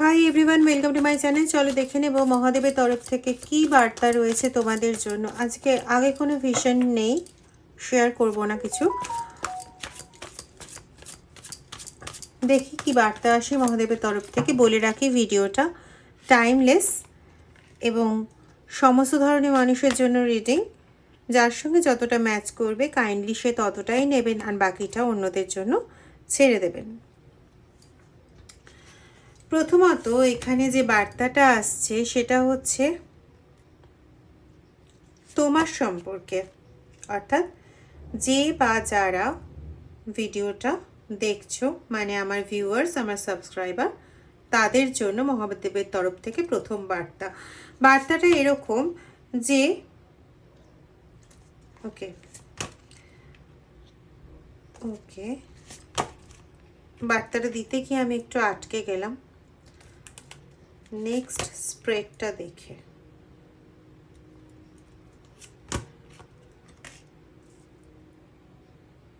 Hi everyone welcome to my channel চলো দেখে নেব মহাদেবের তরফ থেকে কি বার্তা রয়েছে তোমাদের জন্য। আজকে আগে কোনো ভিশন নেই শেয়ার করব না কিছু। দেখি কি বার্তা আসে মহাদেবের তরফ থেকে। বলে রাখি ভিডিওটা টাইমলেস এবং সমস্ত ধরনের মানুষের জন্য রিডিং যার সঙ্গে যতটা ম্যাচ করবে কাইন্ডলি সে ততটাই নেবেন আর বাকিটা অন্যদের জন্য ছেড়ে দেবেন। প্রথমত এখানে যে বার্তাটা আসছে সেটা হচ্ছে তোমার সম্পর্কে, অর্থাৎ যে বা যারা ভিডিওটা দেখছ মানে আমার ভিউয়ার্স আমার সাবস্ক্রাইবার তাদের জন্য মহাদেবের তরফ থেকে প্রথম বার্তা। বার্তাটা এরকম যে, ওকে ওকে, বার্তাটা দিতে গিয়ে আমি একটু আটকে গেলাম। নেক্সট স্প্রেডটা দেখে।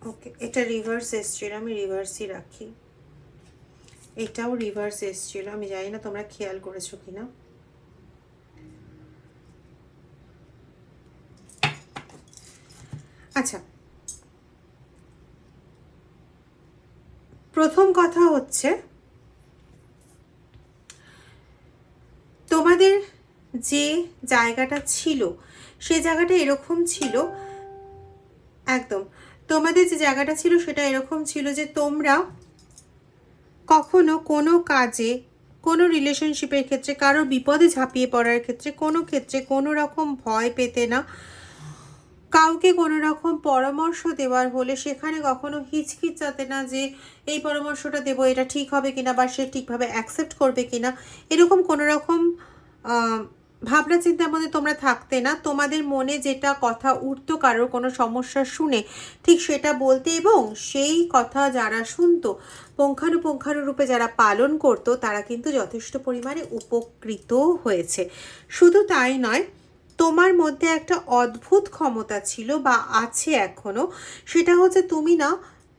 ওকে এটা রিভার্স এসছিল, আমি রিভার্সই রাখি। এটাও রিভার্স এসছিল, আমি জানি না তোমরা খেয়াল করেছ কিনা। আচ্ছা। প্রথম কথা হচ্ছে তোমাদের যে জায়গাটা ছিল, সে জায়গাটা এরকম ছিল, একদম, তোমাদের যে জায়গাটা ছিল সেটা এরকম ছিল যে তোমরা কখনো কোনো কাজে, কোনো রিলেশনশিপের ক্ষেত্রে, কারও বিপদে ঝাঁপিয়ে পড়ার ক্ষেত্রে, কোনো ক্ষেত্রে কোনো রকম ভয় পেতে না। কাউকে কোনো রকম পরামর্শ দেওয়ার হলে সেখানে কখনো হিচকিচাতে না যে, এই পরামর্শটা দেবো, এটা ঠিক হবে কিনা বা সে ঠিকভাবে অ্যাকসেপ্ট করবে কিনা। এরকম কোনো রকম ভাবনা চিন্তার মধ্যে তোমরা থাকতে না। তোমাদের মনে যেটা কথা উঠতো কারোর কোনো সমস্যা শুনে, ঠিক সেটা বলতে এবং সেই কথা যারা শুনতো পুঙ্খানুপুঙ্খানুরূপে যারা পালন করতো, তারা কিন্তু যথেষ্ট পরিমাণে উপকৃত হয়েছে। শুধু তাই নয়, তোমার মধ্যে একটা অদ্ভুত ক্ষমতা ছিল বা আছে এখনও। সেটা হচ্ছে তুমি না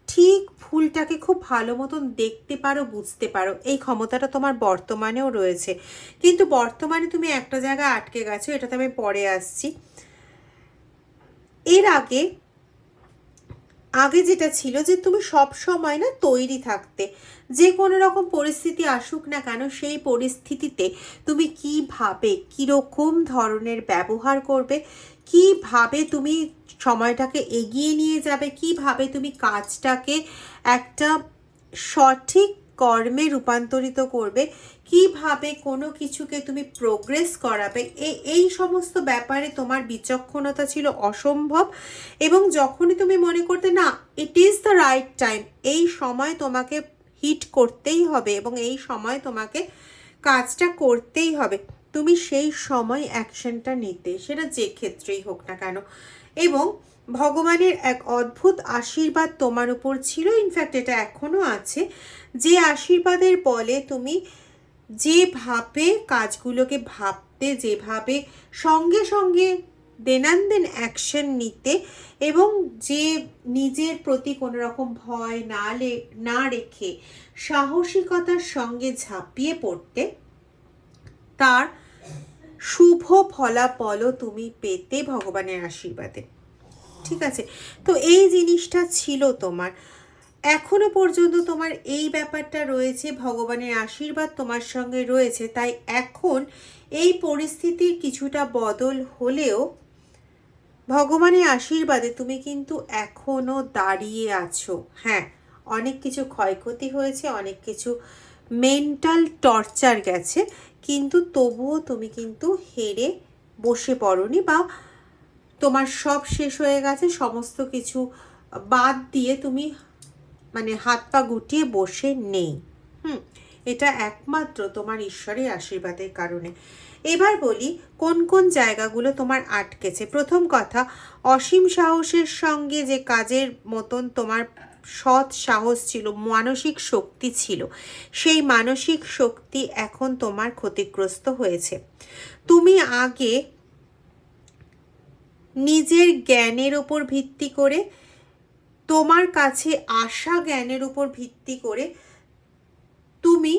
ঠিক ফুলটাকে খুব ভালো মতন দেখতে পারো, বুঝতে পারো। এই ক্ষমতাটা তোমার বর্তমানেও রয়েছে। কিন্তু বর্তমানে তুমি একটা জায়গায় আটকে গেছো, এটাতে আমি পরে আসছি। এর আগে আগে যেটা ছিল যে তুমি সব সময় না তৈরি থাকতে। যে কোনো রকম পরিস্থিতি আসুক না কেন, সেই পরিস্থিতিতে তুমি কীভাবে কীরকম ধরনের ব্যবহার করবে কীভাবে তুমি সময়টাকে এগিয়ে নিয়ে যাবে? কীভাবে তুমি কাজটাকে একটা সঠিক কর্মে রূপান্তরিত করবে? কীভাবে কোনো কিছুকে তুমি প্রোগ্রেস করাবে? এই এই সমস্ত ব্যাপারে তোমার বিচক্ষণতা ছিল অসম্ভব এবং যখনই তুমি মনে করতে, না it is the right time এই সময় তোমাকে হিট করতেই হবে এবং এই সময় তোমাকে কাজটা করতেই হবে। তুমি সেই সময় অ্যাকশনটা নিতে, সেটা যে ক্ষেত্রেই হোক না কেন। এবং ভগবানের এক অদ্ভুত আশীর্বাদ তোমার উপর ছিল ইনফ্যাক্ট এটা এখনও আছে, যে আশীর্বাদের বলে তুমি যেভাবে কাজগুলোকে ভাবতে, যেভাবে সঙ্গে সঙ্গে দেনান্দেন অ্যাকশন নিতে এবং যে নিজের প্রতি কোনো রকম ভয় না না রেখে সাহসিকতার সঙ্গে ঝাঁপিয়ে পড়তে তার শুভ ফলাফলও তুমি পেতে ভগবানের আশীর্বাদে। ঠিক আছে? তো এই জিনিসটা ছিল তোমার। এখনও পর্যন্ত তোমার এই ব্যাপারটা রয়েছে, ভগবানের আশীর্বাদ তোমার সঙ্গে রয়েছে, তাই এখন এই পরিস্থিতির কিছুটা বদল হলেও ভগবানের আশীর্বাদে তুমি কিন্তু এখনও দাঁড়িয়ে আছো। হ্যাঁ অনেক কিছু ক্ষয়ক্ষতি হয়েছে, অনেক কিছু মেন্টাল টর্চার গেছে। কিন্তু তবুও তুমি কিন্তু হেরে বসে পড়নি বা তোমার সব শেষ হয়ে গেছে, সমস্ত কিছু বাদ দিয়ে তুমি মানে হাত পা গুটিয়ে বসে নেই। হুম, এটা একমাত্র তোমার ঈশ্বরের আশীর্বাদের কারণে। এবার বলি, কোন কোন জায়গাগুলো তোমার আটকেছে? প্রথম কথা, অসীম সাহসের সঙ্গে যে কাজের মতন তোমার সৎ সাহস ছিল, মানসিক শক্তি ছিল। সেই মানসিক শক্তি এখন তোমার ক্ষতিগ্রস্ত হয়েছে। তুমি আগে নিজের জ্ঞানের ওপর ভিত্তি করে, তোমার কাছে আসা জ্ঞানের উপর ভিত্তি করে তুমি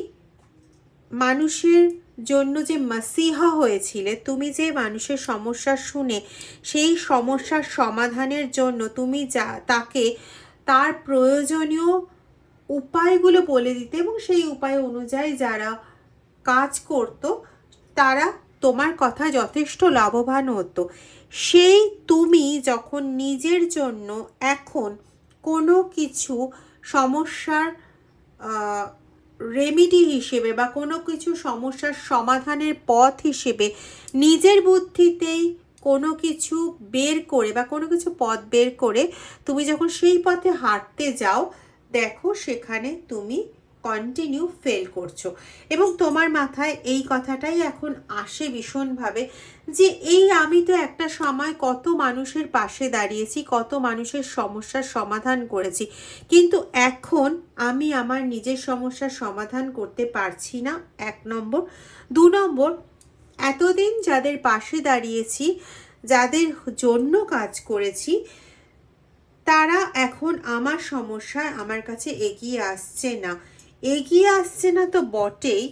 মানুষের জন্য যে মাসিহা হয়েছিলে, তুমি যে মানুষের সমস্যা শুনে সেই সমস্যার সমাধানের জন্য তুমি যা, তাকে তার প্রয়োজনীয় উপায়গুলো বলে দিতে এবং সেই উপায় অনুযায়ী যারা কাজ করত, তারা তোমার কথা যথেষ্ট লাভবান হতো। সেই তুমি যখন নিজের জন্য এখন কোনো কিছু সমস্যার রেমিডি হিসেবে বা কোনো কিছু সমস্যার সমাধানের পথ হিসেবে নিজের বুদ্ধিতেই কোনো কিছু বের করে বা কোনো কিছু পথ বের করে তুমি যখন সেই পথে হাঁটতে যাও, দেখো সেখানে তুমি কন্টিনিউ ফেল করছ। এবং তোমার মাথায় এই কথাটাই এখন আসে ভীষণভাবে যে এই আমি তো একটা সময় কত মানুষের পাশে দাঁড়িয়েছি, কত মানুষের সমস্যার সমাধান করেছি। কিন্তু এখন আমি আমার নিজের সমস্যার সমাধান করতে পারছি না। এক নম্বর। দু নম্বর এতদিন যাদের পাশে দাঁড়িয়েছি, যাদের জন্য কাজ করেছি, তারা এখন আমার সমস্যায় আমার কাছে এগিয়ে আসছে না। এগিয়ে আসছে না তো বটেই।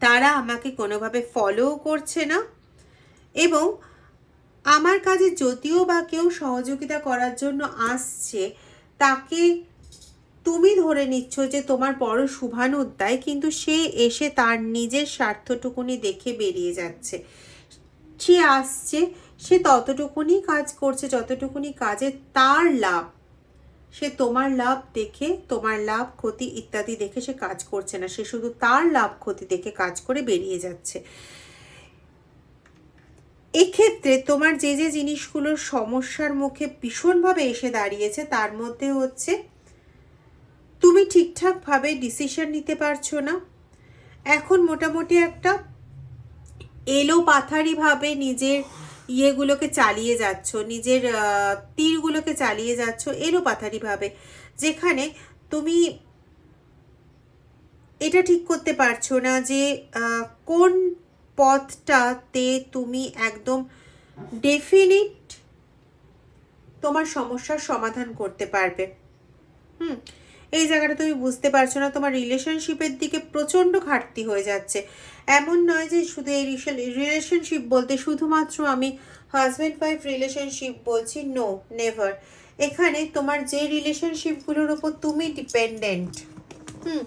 তারা আমাকে কোনোভাবে ফলোও করছে না এবং আমার কাজে যদিও বা কেউ সহযোগিতা করার জন্য আসছে, তাকে তুমি ধরে নিচ্ছ যে তোমার বড় শুভানুদ্দায় কিন্তু সে এসে তার নিজের স্বার্থটুকুনি দেখে বেরিয়ে যাচ্ছে। সে আসছে, সে ততটুকুনি কাজ করছে, যতটুকুনি কাজে তার লাভ। সে তোমার লাভ দেখে, তোমার লাভ, ক্ষতি ইত্যাদি দেখে সে কাজ করছে না। সে শুধু তার লাভ, ক্ষতি দেখে কাজ করে বেরিয়ে যাচ্ছে। এক্ষেত্রে তোমার যে যে জিনিসগুলোর সমস্যার মুখে ভীষণভাবে এসে দাঁড়িয়েছে, তার মধ্যে হচ্ছে তুমি ঠিকঠাকভাবে ডিসিশন নিতে পারছ না? এখন মোটামুটি একটা এলো পাথারিভাবে নিজের ইয়েগুলোকে চালিয়ে যাচ্ছ, নিজের তীরগুলোকে চালিয়ে যাচ্ছ এলো পাথারিভাবে যেখানে তুমি এটা ঠিক করতে পারছ না যে কোন পথটাতে তুমি একদম ডেফিনিট তোমার সমস্যার সমাধান করতে পারবে। হুম এই জায়গাটা তুমি বুঝতে পারছ না, তোমার রিলেশনশিপের দিকে প্রচণ্ড ঘাটতি হয়ে যাচ্ছে। এমন নয় যে শুধু এই রিলেশনশিপ বলতে শুধুমাত্র আমি হাজব্যান্ড ওয়াইফ রিলেশনশিপ বলছি নো নেভার এখানে তোমার যে রিলেশনশিপগুলোর ওপর তুমি ডিপেন্ডেন্ট হুম,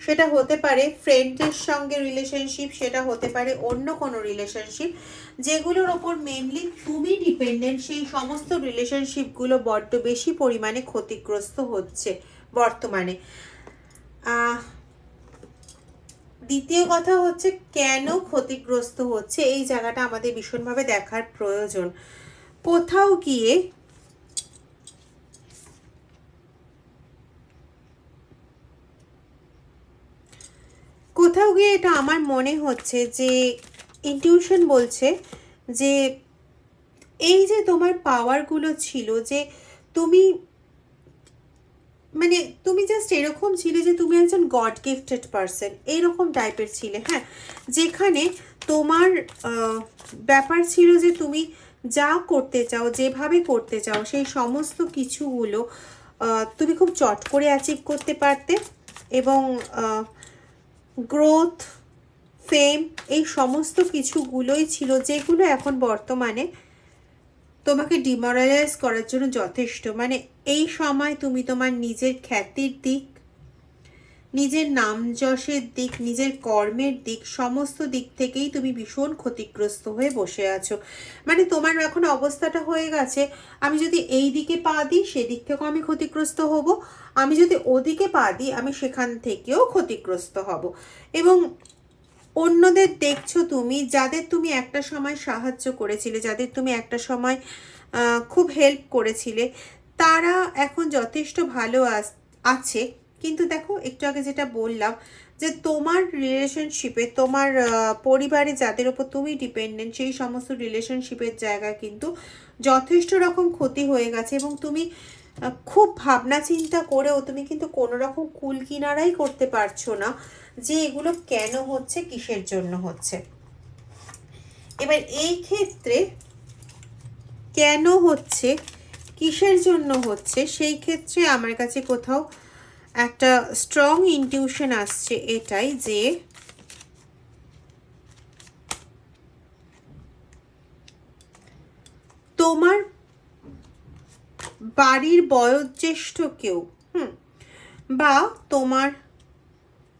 সেটা হতে পারে ফ্রেন্ডের সঙ্গে রিলেশনশিপ সেটা হতে পারে অন্য কোনো রিলেশনশিপ যেগুলোর ওপর মেনলি তুমি ডিপেন্ডেন্ট সেই সমস্ত রিলেশনশিপগুলো বড্ড বেশি পরিমাণে ক্ষতিগ্রস্ত হচ্ছে। বর্তমানে। দ্বিতীয় কথা হচ্ছে কেন ক্ষতিগ্রস্ত হচ্ছে? এই জায়গাটা আমাদের ভীষণভাবে দেখার প্রয়োজন। কোথাও গিয়ে কোথাও গিয়ে এটা আমার মনে হচ্ছে যে ইনটিউশন বলছে যে এই যে তোমার পাওয়ারগুলো ছিল যে তুমি মানে তুমি জাস্ট এরকম ছিলে যে তুমি একজন গড গিফটেড পারসন এইরকম টাইপের ছিলে হ্যাঁ? যেখানে তোমার ব্যাপার ছিল যে তুমি যা করতে চাও, যেভাবে করতে চাও, সেই সমস্ত কিছুগুলো তুমি খুব চট করে অ্যাচিভ করতে পারতে এবং গ্রোথ ফেম এই সমস্ত কিছুগুলোই ছিল যেগুলো এখন বর্তমানে তোমাকে ডিমোরালাইজ করার জন্য যথেষ্ট। মানে এই সময় তুমি তোমার নিজের খ্যাতির দিক, নিজের নাম যশের দিক, নিজের কর্মের দিক, সমস্ত দিক থেকেই তুমি ভীষণ ক্ষতিগ্রস্ত হয়ে বসে আছো। মানে তোমার এখন অবস্থাটা হয়ে গেছে, আমি যদি এই দিকে পা দিই, সেদিক থেকেও আমি ক্ষতিগ্রস্ত হব। আমি যদি ওদিকে পা দিই, আমি সেখান থেকেও ক্ষতিগ্রস্ত হব। এবং অন্যদের দেখছ তুমি, যাদের তুমি একটা সময় সাহায্য করেছিলে, যাদের তুমি একটা সময় খুব হেল্প করেছিলে তারা এখন যথেষ্ট ভালো আছে। কিন্তু দেখো, একটু আগে যেটা বললাম যে তোমার রিলেশনশিপে তোমার পরিবারে যাদের ওপর তুমি ডিপেন্ডেন্ট সেই সমস্ত রিলেশনশিপের জায়গা কিন্তু যথেষ্ট রকম ক্ষতি হয়ে গেছে এবং তুমি খুব ভাবনা চিন্তা করেও তুমি কিন্তু কোনো রকম কুল কিনারাই করতে পারছ না যে এগুলো কেন হচ্ছে, কিসের জন্য হচ্ছে। এবার এই ক্ষেত্রে কেন হচ্ছে কিসের জন্য হচ্ছে? সেই ক্ষেত্রে আমার কাছে কোথাও একটা স্ট্রং ইনটিউশন আসছে এটাই যে তোমার বাড়ির বয়োজ্যেষ্ঠ কেউ, হুম, বা তোমার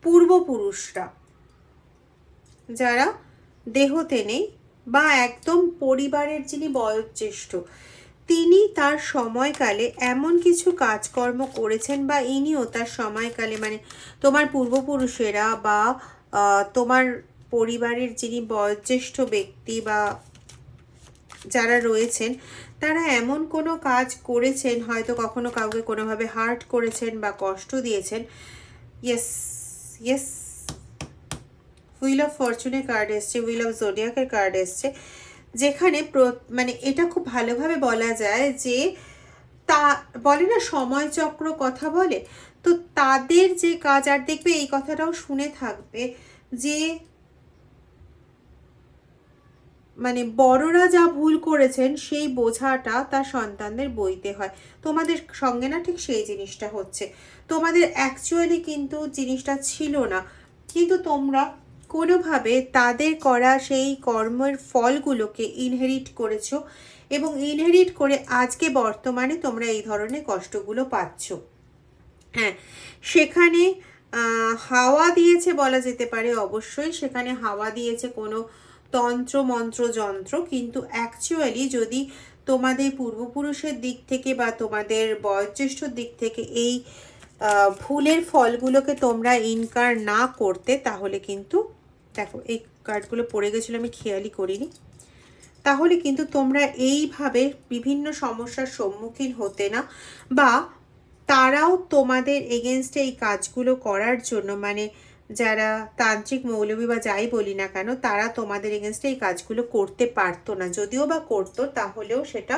পূর্বপুরুষরা যারা দেহতে নেই বা একদম পরিবারের যিনি বয়োজ্যেষ্ঠ তিনি তার সময়কালে এমন কিছু কাজকর্ম করেছেন বা ইনিও তার সময়কালে মানে তোমার পূর্বপুরুষেরা বা তোমার পরিবারের যিনি বয়োজ্যেষ্ঠ ব্যক্তি বা যারা রয়েছেন, তারা এমন কোনো কাজ করেছেন, হয়তো কখনো কাউকে কোনোভাবে হার্ট করেছেন বা কষ্ট দিয়েছেন। ইয়েস ইয়েস হুইল অফ ফরচুনের কার্ড এসছে হুইল অফ জোডিয়াকের কার্ড এসছে। যেখানে মানে এটা খুব ভালোভাবে বলা যায় যে তা, বলে না সময় চক্র কথা বলে, তো তাদের যে কাজ, আর দেখবে এই কথাটাও শুনে থাকবে যে মানে বড়রা যা ভুল করেছেন, সেই বোঝাটা তার সন্তানদের বইতে হয়। তোমাদের সঙ্গে না ঠিক সেই জিনিসটা হচ্ছে। তোমাদের অ্যাকচুয়ালি কিন্তু জিনিসটা ছিল না। কিন্তু তোমরা কোনোভাবে তাদের করা সেই কর্মের ফলগুলোকে ইনহেরিট করেছ এবং ইনহেরিট করে আজকে বর্তমানে তোমরা এই ধরনের কষ্টগুলো পাচ্ছ। হ্যাঁ সেখানে হাওয়া দিয়েছে বলা যেতে পারে অবশ্যই, সেখানে হাওয়া দিয়েছে কোনো তন্ত্র, মন্ত্র, যন্ত্র, কিন্তু অ্যাকচুয়ালি যদি তোমাদের পূর্বপুরুষের দিক থেকে বা তোমাদের বয়োজ্যেষ্ঠর দিক থেকে এই ভুলের ফলগুলোকে তোমরা ইনকার না করতে, তাহলে কিন্তু দেখো, এই কার্ডগুলো পড়ে গেছিল, আমি খেয়ালই করিনি। তাহলে কিন্তু তোমরা এইভাবে বিভিন্ন সমস্যার সম্মুখীন হতে না, বা তারাও তোমাদের এগেনস্টে এই কাজগুলো করার জন্য মানে যারা তান্ত্রিক, মৌলবী বা যাই বলি না কেন, তারা তোমাদের এগেনস্টে এই কাজগুলো করতে পারতো না। যদিও বা করতো, তাহলেও সেটা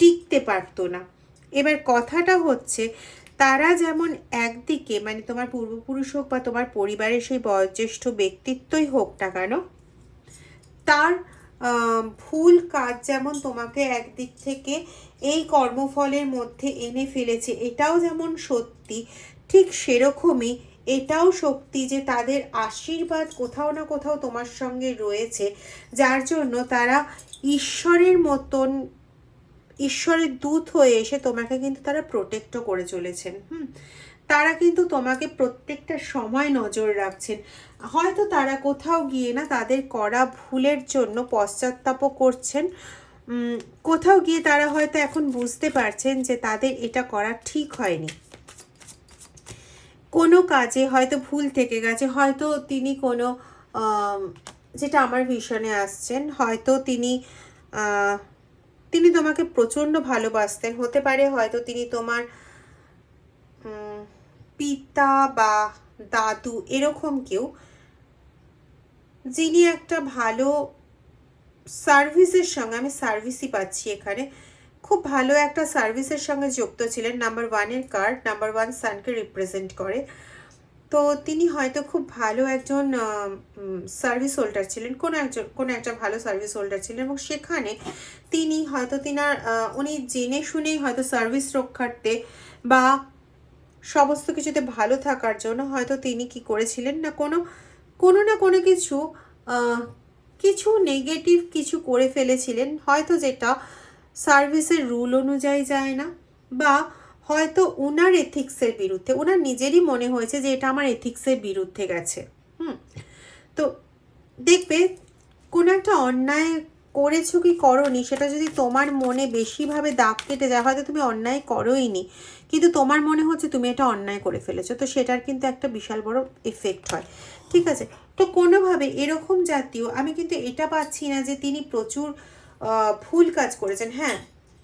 টিকতে পারতো না। এবার কথাটা হচ্ছে তারা যেমন একদিকে মানে তোমার পূর্বপুরুষ হোক বা তোমার পরিবারের সেই বয়োজ্যেষ্ঠ ব্যক্তিত্বই হোক না কেন, তার ভুল কাজ যেমন তোমাকে একদিক থেকে এই কর্মফলের মধ্যে এনে ফেলেছে, এটাও যেমন সত্যি, ঠিক সেরকমই এটাও সত্যি যে তাদের আশীর্বাদ কোথাও না কোথাও তোমার সঙ্গে রয়েছে, যার জন্য তারা ঈশ্বরের মতন ঈশ্বরের দূত হয়ে এসে তোমাকে কিন্তু তারা প্রোটেক্টও করে চলেছেন, হুম? তারা কিন্তু তোমাকে প্রত্যেকটা সময় নজর রাখছেন। হয়তো তারা কোথাও গিয়ে না তাদের করা ভুলের জন্য পশ্চাত্তাপও করছেন। কোথাও গিয়ে তারা হয়তো এখন বুঝতে পারছেন যে তাদের এটা করা ঠিক হয়নি। কোনো কাজে হয়তো ভুল থেকে গেছে, হয়তো তিনি কোনো যেটা আমার ভীষণে আসছেন, হয়তো তিনি তিনি তোমাকে প্রচণ্ড ভালোবাসতেন। হতে পারে হয়তো তিনি তোমার পিতা বা দাদু এরকম কেউ, যিনি একটা ভালো সার্ভিসের সঙ্গে, আমি সার্ভিসই পাচ্ছি এখানে, খুব ভালো একটা সার্ভিসের সঙ্গে যুক্ত ছিলেন। নাম্বার ওয়ানের কার্ড, নাম্বার ওয়ান সানকে রিপ্রেজেন্ট করে। তো তিনি হয়তো খুব ভালো একজন সার্ভিস হোল্ডার ছিলেন, কোনো একজন, কোনো একটা ভালো সার্ভিস হোল্ডার ছিলেন এবং সেখানে তিনি হয়তো তিনার উনি জেনে শুনেই হয়তো সার্ভিস রক্ষার্থে বা সমস্ত কিছুতে ভালো থাকার জন্য হয়তো তিনি কি করেছিলেন না কোনো কোনো না কোনো কিছু কিছু নেগেটিভ কিছু করে ফেলেছিলেন। হয়তো যেটা সার্ভিসের রুল অনুযায়ী যায় না বা হয়তো ওনার এথিক্সের বিরুদ্ধে ওনার নিজেরই মনে হয়েছে যে এটা আমার এথিক্সের বিরুদ্ধে গেছে। হুম। তো দেখবে, কোনো একটা অন্যায় করেছ কি করনি, সেটা যদি তোমার মনে বেশিভাবে দাগ কেটে যায়, হয়তো তুমি অন্যায় করোইনি, কিন্তু তোমার মনে হচ্ছে তুমি এটা অন্যায় করে ফেলেছো, তো সেটার কিন্তু একটা বিশাল বড় এফেক্ট হয়। ঠিক আছে? তো কোনোভাবে এরকম জাতীয় আমি কিন্তু এটা পাচ্ছি না যে তিনি প্রচুর ভুল কাজ করেছেন। হ্যাঁ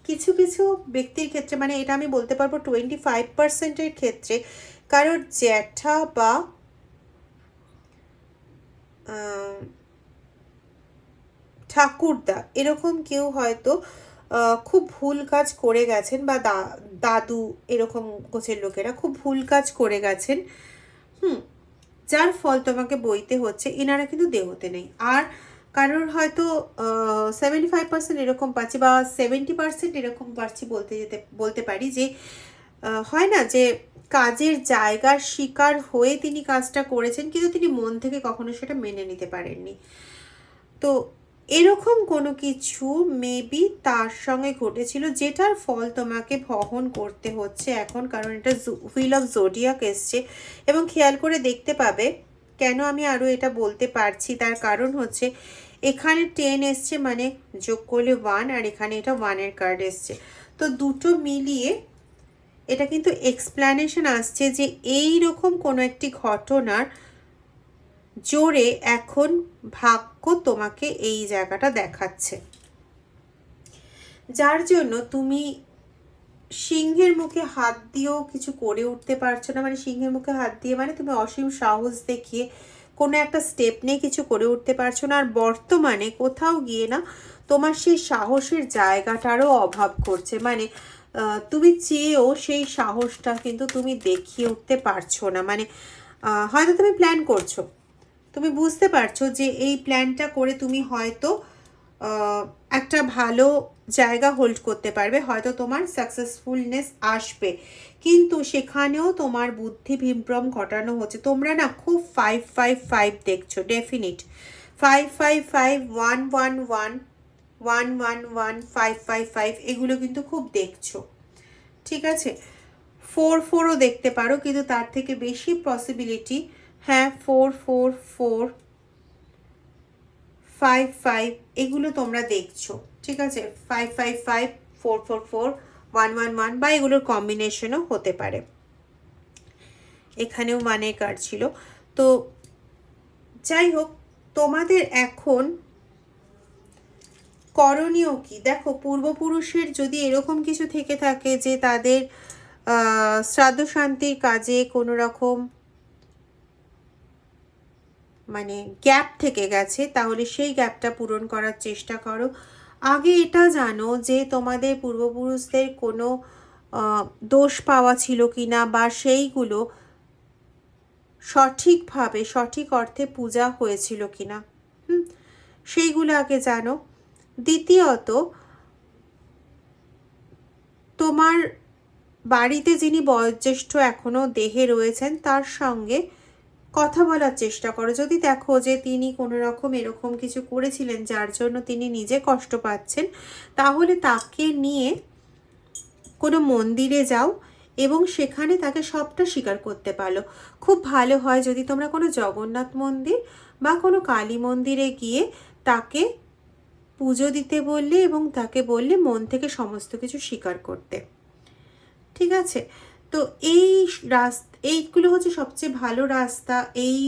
কিছু কিছু ব্যক্তির ক্ষেত্রে মানে এটা আমি বলতে পারব টোয়েন্টি ফাইভ পার্সেন্টের ক্ষেত্রে, কারোর জ্যাঠা বা ঠাকুরদা, এরকম কেউ হয়তো খুব ভুল কাজ করে গেছেন বা দাদু এরকম গোছের লোকেরা খুব ভুল কাজ করে গেছেন, হুম, যার ফল তোমাকে বইতে হচ্ছে, এনারা কিন্তু দেহতে নেই। আর কারোর হয়তো সেভেন্টি ফাইভ পার্সেন্ট এরকম পাচ্ছি বা সেভেন্টি পার্সেন্ট এরকম পাচ্ছি বলতে যেতে, বলতে পারি যে হয় না যে কাজের জায়গার শিকার হয়ে তিনি কাজটা করেছেন কিন্তু তিনি মন থেকে কখনো সেটা মেনে নিতে পারেননি। তো এরকম কোনো কিছু মেবি তার সঙ্গে ঘটেছিল যেটার ফল তোমাকে বহন করতে হচ্ছে এখন কারণ এটা হুইল অফ জোডিয়াক এসছে এবং খেয়াল করে দেখতে পাবে কেন আমি আরও এটা বলতে পারছি। তার কারণ হচ্ছে এখানে টেন এসছে মানে যোগ করলে ওয়ান আর এখানে এটা ওয়ানের কার্ড এসছে। তো দুটো মিলিয়ে এটা কিন্তু এক্সপ্ল্যানেশন আসছে যে এই রকম কোনো একটি ঘটনার জোরে এখন ভাগ্য তোমাকে এই জায়গাটা দেখাচ্ছে। যার জন্য তুমি সিংহের মুখে হাত দিয়েও কিছু করে উঠতে পারছ না। মানে সিংহের মুখে হাত দিয়ে মানে তুমি অসীম সাহস দেখিয়ে কোনো একটা স্টেপ নিয়ে কিছু করে উঠতে পারছ না। আর বর্তমানে কোথাও গিয়ে না তোমার সেই সাহসের জায়গাটারও অভাব করছে মানে তুমি চেয়েও সেই সাহসটা কিন্তু তুমি দেখিয়ে উঠতে পারছ না। মানে হয়তো তুমি প্ল্যান করছ। তুমি বুঝতে পারছ যে এই প্ল্যানটা করে তুমি হয়তো একটা ভালো জায়গা হোল্ড করতে পারবে, হয়তো তোমার সাকসেসফুলনেস আসবে। কিন্তু সেখানেও তোমার বুদ্ধি বিভ্রম ঘটানো হচ্ছে। তোমরা না খুব ফাইভ ফাইভ ফাইভ দেখছ definite five five five one one one one one one five five five এগুলো কিন্তু খুব দেখছ। ঠিক আছে? ফোর ফোরও দেখতে পারো, কিন্তু তার থেকে বেশি পসিবিলিটি হ্যাঁ four four four five five এগুলো তোমরা দেখছ, ঠিক আছে? Five five five four four four one one one বা এগুলোর কম্বিনেশনও হতে পারে। এখানেও মানে কার্ড ছিল। তো যাই হোক, তোমাদের এখন করণীয় কি? দেখো, পূর্বপুরুষের যদি এরকম কিছু থেকে থাকে যে তাদের শ্রাদ্ধ শান্তির কাজে কোনো রকম মানে গ্যাপ থেকে গেছে, তাহলে সেই গ্যাপটা পূরণ করার চেষ্টা করো। আগে এটা জানো যে তোমাদের পূর্বপুরুষদের কোনো দোষ পাওয়া ছিল কি না বা সেইগুলো সঠিকভাবে, সঠিক অর্থে পূজা হয়েছিল কি না সেইগুলো আগে জানো। দ্বিতীয়ত, তোমার বাড়িতে যিনি বয়োজ্যেষ্ঠ এখনও দেহে রয়েছেন, তার সঙ্গে কথা বলার চেষ্টা করো। যদি দেখো যে তিনি কোনো রকম এরকম কিছু করেছিলেন যার জন্য তিনি নিজে কষ্ট পাচ্ছেন, তাহলে তাকে নিয়ে কোনো মন্দিরে যাও এবং সেখানে তাকে সবটা স্বীকার করতে পারো। খুব ভালো হয় যদি তোমরা কোনো জগন্নাথ মন্দির বা কোনো কালী মন্দিরে গিয়ে তাকে পুজো দিতে বললে এবং তাকে বললে মন থেকে সমস্ত কিছু স্বীকার করতে। ঠিক আছে? তো এই রাস্তা এইগুলো হচ্ছে সবচেয়ে ভালো রাস্তা। এই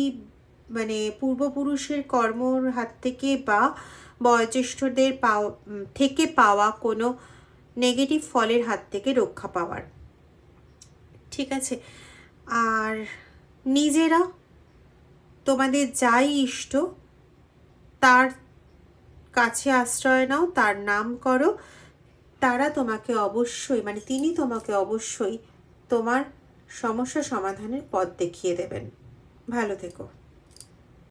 মানে পূর্বপুরুষের কর্মর হাত থেকে বা বয়োজ্যেষ্ঠদের পাওয়া থেকে পাওয়া কোনো নেগেটিভ ফলের হাত থেকে রক্ষা পাওয়ার। ঠিক আছে? আর নিজেরা, তোমাদের যাই ইষ্ট, তার কাছে আশ্রয় নাও, তার নাম করো। তারা তোমাকে অবশ্যই মানে তিনি তোমাকে অবশ্যই তোমার সমস্যা সমাধানের পথ দেখিয়ে দেবেন। ভালো থেকো।